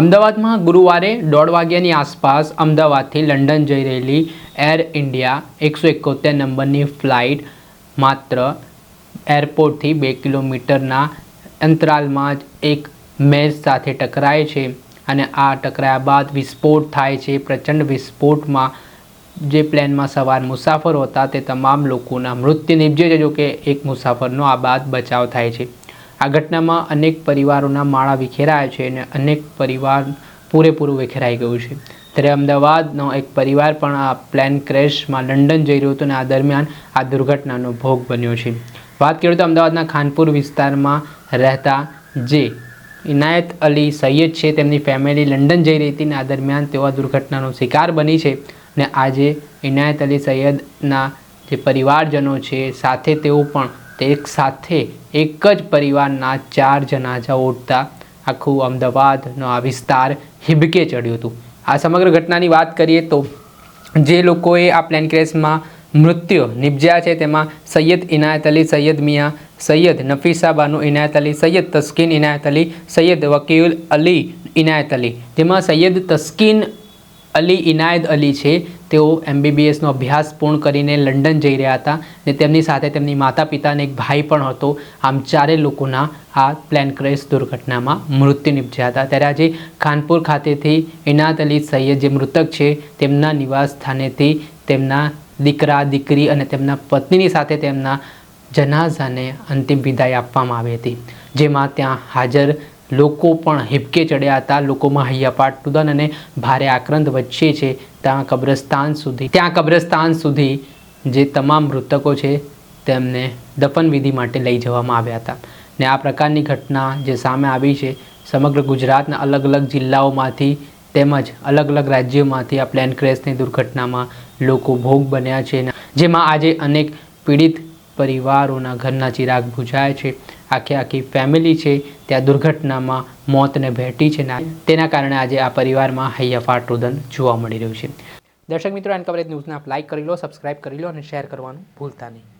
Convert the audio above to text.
અમદાવાદમાં ગુરુવારે દોઢ વાગ્યાની આસપાસ અમદાવાદથી લંડન જઈ રહેલી એર ઇન્ડિયા એકસો એકોતેર નંબરની ફ્લાઇટ માત્ર એરપોર્ટથી બે કિલોમીટરના અંતરાલમાં જ એક મેચ સાથે ટકરાય છે અને આ ટકરાયા બાદ વિસ્ફોટ થાય છે. પ્રચંડ વિસ્ફોટમાં જે પ્લેનમાં સવાર મુસાફરો હતા તે તમામ લોકોના મૃત્યુ નિપજે છે, જોકે એક મુસાફરનો આ બાદ બચાવ થાય છે. આ ઘટનામાં અનેક પરિવારોના માળા વિખેરાયા છે અને અનેક પરિવાર પૂરેપૂરું વિખેરાઈ ગયું છે. ત્યારે અમદાવાદનો એક પરિવાર પણ આ પ્લેન ક્રેશમાં લંડન જઈ રહ્યો હતો અને આ દરમિયાન આ દુર્ઘટનાનો ભોગ બન્યો છે. વાત કરીએ તો અમદાવાદના ખાનપુર વિસ્તારમાં રહેતા જે ઇનાયત અલી સૈયદ છે, તેમની ફેમિલી લંડન જઈ રહી હતી અને આ દરમિયાન તેઓ આ દુર્ઘટનાનો શિકાર બની છે અને આજે ઇનાયત અલી સૈયદના જે પરિવારજનો છે, સાથે તેઓ પણ તે એક સાથે એક જ પરિવારના ચાર જનાજા ઉઠતા આખું અમદાવાદનો આ વિસ્તાર હિબકે ચડ્યું હતું. આ સમગ્ર ઘટનાની વાત કરીએ તો જે લોકોએ આ પ્લેન ક્રેશમાં મૃત્યુ નિપજ્યા છે તેમાં સૈયદ ઇનાયત અલી, સૈયદ મિયા, સૈયદ નફીસા બાનુ ઇનાયત અલી, સૈયદ તસ્કીન ઇનાયત અલી, સૈયદ વકીલ અલી ઇનાયત અલી. જેમાં સૈયદ તસ્કીન અલી ઇનાયત અલી છે. તેઓ એમબીબીએસનો અભ્યાસ પૂર્ણ કરીને લંડન જઈ રહ્યા હતા અને તેમની સાથે તેમની માતા પિતા એક ભાઈ પણ હતો. આમ ચારે લોકોના આ પ્લેન ક્રેશ દુર્ઘટનામાં મૃત્યુ નિપજ્યા હતા. ત્યારે આજે ખાનપુર ખાતેથી ઇનાયત અલી સૈયદ જે મૃતક છે, તેમના નિવાસ સ્થાનેથી તેમના દીકરા, દીકરી અને તેમના પત્નીની સાથે તેમના જનાઝાને અંતિમ વિદાય આપવામાં આવી હતી, જેમાં ત્યાં હાજર લોકો પણ હિપકે ચડ્યા હતા. લોકોમાં હૈયાપાટ તુદન અને ભારે આક્રંદ વચ્ચે છે. ત્યાં કબ્રસ્તાન સુધી, ત્યાં કબ્રસ્તાન સુધી જે તમામ મૃતકો છે તેમને દફનવિધિ માટે લઈ જવામાં આવ્યા હતા. ને આ પ્રકારની ઘટના જે સામે આવી છે, સમગ્ર ગુજરાતના અલગ અલગ જિલ્લાઓમાંથી તેમજ અલગ અલગ રાજ્યોમાંથી આ પ્લેન ક્રેશની દુર્ઘટનામાં લોકો ભોગ બન્યા છે. જેમાં આજે અનેક પીડિત પરિવારોના ઘરના ચિરાગ બુઝાય છે. આખી આખી ફેમિલી છે, ત્યાં દુર્ઘટનામાં મોતને ભેટી છે તેના કારણે આજે આ પરિવારમાં હૈયાફાટ રુદન જોવા મળી રહ્યું છે. દર્શક મિત્રો એન કવરેજ ન્યૂઝને આપ લાઇક કરી લો સબસ્ક્રાઇબ કરી લો અને શેર કરવાનું ભૂલતા નહીં.